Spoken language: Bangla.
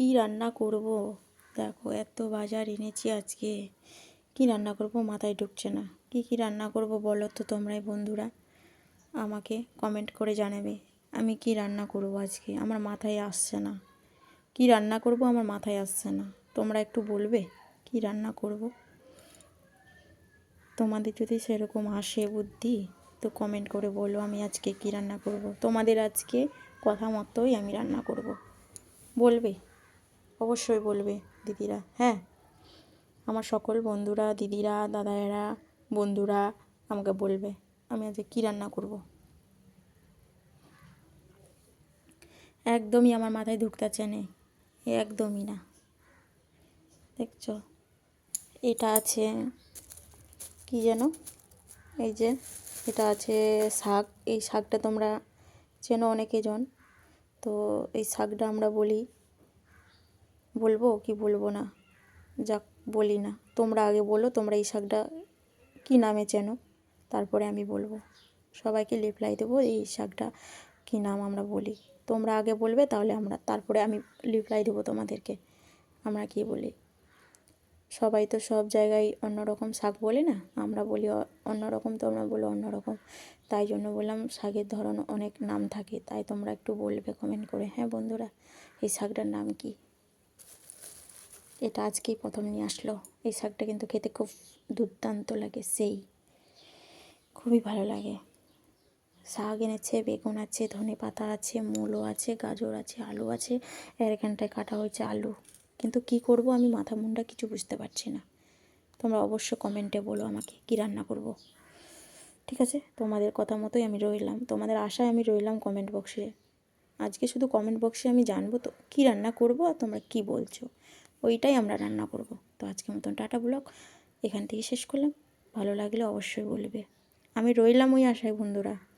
কি রান্না করব? দেখো, এত বাজার এনেছি আজকে। কি রান্না করব মাথায় ঢুকছে না। কি কি রান্না করব বলো তো তোমরাই বন্ধুরা। আমাকে কমেন্ট করে জানাবে, আমি কি রান্না করব আজকে? আমার মাথায় আসছে না। কি রান্না করব আমার মাথায় আসছে না। তোমরা একটু বলবে, কি রান্না করব? তোমাদের যদি সেরকম আসে বুদ্ধি, তো কমেন্ট করে বলো আমি আজকে কি রান্না করব। তোমাদের আজকে কথা মতোই আমি রান্না করব। বলবে? অবশ্যই বলবে দিদিরা হ্যাঁ। আমার সকল বন্ধুরা, দিদিরা, দাদায়েরা, বন্ধুরা আমাকে বলবে আমি আজকে কী রান্না করব। একদমই আমার মাথায় ঢুকতেছে না, একদমই না। দেখছ? এটা আছে কি যেন? এই যে, এটা আছে শাক। এই শাকটা তোমরা চেনো অনেকে জন। তো এই শাকটা আমরা বলি বলব কি বলব না? যাক, বলি না। তোমরা আগে বলো, তোমরা এই শাকটা কী নামে চেনো? তারপরে আমি বলব। সবাইকে রিপ্লাই দেবো, এই শাকটা কী নাম আমরা বলি। তোমরা আগে বলবে, তাহলে আমরা তারপরে আমি রিপ্লাই দেবো তোমাদেরকে। আমরা কী বলি? সবাই তো সব জায়গায় অন্য রকম শাক বলে না? আমরা বলি অন্য রকম তোমরা বলো অন্য রকম তাই জন্য বললাম শাকের ধরন অনেক নাম থাকে। তাই তোমরা একটু বলবে কমেন্ট করে। হ্যাঁ বন্ধুরা, এই শাকটার নাম কি? এটা আজকেই প্রথম নিয়ে আসলো। এই শাকটা কিন্তু খেতে খুব দুর্দান্ত লাগে, সেই। খুবই ভালো লাগে। শাক এনেছে, বেগুন আছে, ধনে পাতা আছে, মূলো আছে, গাজর আছে, আলু আছে এর এখানটায় কাটা হয়েছে আলু। কিন্তু কি করব আমি, মাথা মুন্ডা কিছু বুঝতে পারছি না। তোমরা অবশ্য কমেন্টে বলো আমাকে, কি রান্না করব। ঠিক আছে? তোমাদের কথা মতোই আমি রইলাম। তোমাদের আশায় আমি রইলাম কমেন্ট বক্সে। আজকে শুধু কমেন্ট বক্সে আমি জানব তো, কী রান্না করব আর তোমরা কী বলছো? ওইটাই আমরা রান্না করব। তো আজকের মতন টাটা ব্লক এখান থেকে শেষ করলাম। ভালো লাগলে অবশ্যই বলবে। আমি রইলাম ওই আশায়, বন্ধুরা।